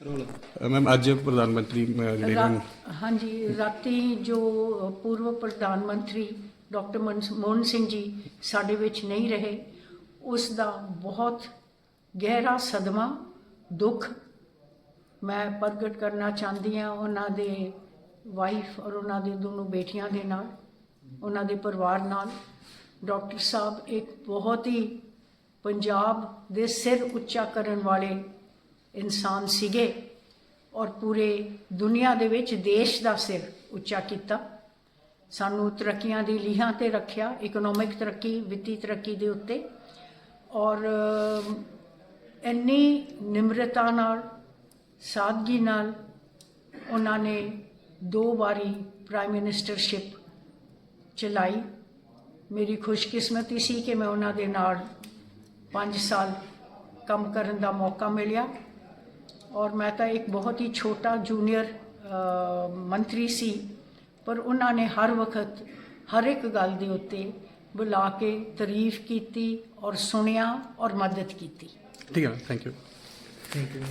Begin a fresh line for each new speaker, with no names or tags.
Ma'am ਅੱਜ ਪ੍ਰਧਾਨ ਮੰਤਰੀ ਅਹ, ਜਿਹੜੇ ਨੇ
ਰਾ- ਹਾਂਜੀ ਰਾਤੀ ਜੋ ਪੂਰਵ ਪ੍ਰਧਾਨ ਮੰਤਰੀ ਡਾਕਟਰ ਮਨਮੋਹਨ ਸਿੰਘ ਜੀ ਸਾਡੇ ਵਿੱਚ ਨਹੀਂ ਰਹੇ ਉਸ ਦਾ ਬਹੁਤ ਗਹਿਰਾ ਸਦਮਾ ਦੁੱਖ ਮੈਂ ਪ੍ਰਗਟ ਕਰਨਾ ਚਾਹੁੰਦੀ ਹਾਂ ਉਹਨਾਂ ਦੇ ਵਾਈਫ ਔਰ ਉਹਨਾਂ ਦੇ ਦੋਨੋਂ ਬੇਟੀਆਂ ਦੇ ਨਾਲ ਉਹਨਾਂ ਦੇ ਪਰਿਵਾਰ ਨਾਲ। ਡਾਕਟਰ ਸਾਹਿਬ ਇੱਕ ਬਹੁਤ ਹੀ ਪੰਜਾਬ ਦੇ ਸਿਰ ਉੱਚਾ ਕਰਨ ਵਾਲੇ ਇਨਸਾਨ ਸੀਗੇ ਔਰ ਪੂਰੇ ਦੁਨੀਆ ਦੇ ਵਿੱਚ ਦੇਸ਼ ਦਾ ਸਿਰ ਉੱਚਾ ਕੀਤਾ। ਸਾਨੂੰ ਤਰੱਕੀਆਂ ਦੀ ਲੀਹਾਂ ਤੇ ਰੱਖਿਆ ਇਕਨੋਮਿਕ ਤਰੱਕੀ, ਵਿੱਤੀ ਤਰੱਕੀ ਦੇ ਉੱਤੇ। ਔਰ ਇੰਨੀ ਨਿਮਰਤਾ ਨਾਲ, ਸਾਦਗੀ ਨਾਲ ਉਹਨਾਂ ਨੇ ਦੋ ਵਾਰੀ ਪ੍ਰਾਈਮ ਮਿਨਿਸਟਰਸ਼ਿਪ ਚਲਾਈ। ਮੇਰੀ ਖੁਸ਼ਕਿਸਮਤੀ ਸੀ ਕਿ ਮੈਂ ਉਹਨਾਂ ਦੇ ਨਾਲ 5 ਸਾਲ ਕੰਮ ਕਰਨ ਦਾ ਮੌਕਾ ਮਿਲਿਆ। ਔਰ ਮੈਂ ਤਾਂ ਇੱਕ ਬਹੁਤ ਹੀ ਛੋਟਾ ਜੂਨੀਅਰ ਮੰਤਰੀ ਸੀ ਪਰ ਉਹਨਾਂ ਨੇ ਹਰ ਵਕਤ ਹਰ ਇੱਕ ਗੱਲ ਦੇ ਉੱਤੇ ਬੁਲਾ ਕੇ ਤਾਰੀਫ ਕੀਤੀ ਔਰ ਸੁਣਿਆ ਔਰ ਮਦਦ ਕੀਤੀ।
ਠੀਕ ਹੈ ਥੈਂਕ ਯੂ
ਥੈਂਕ ਯੂ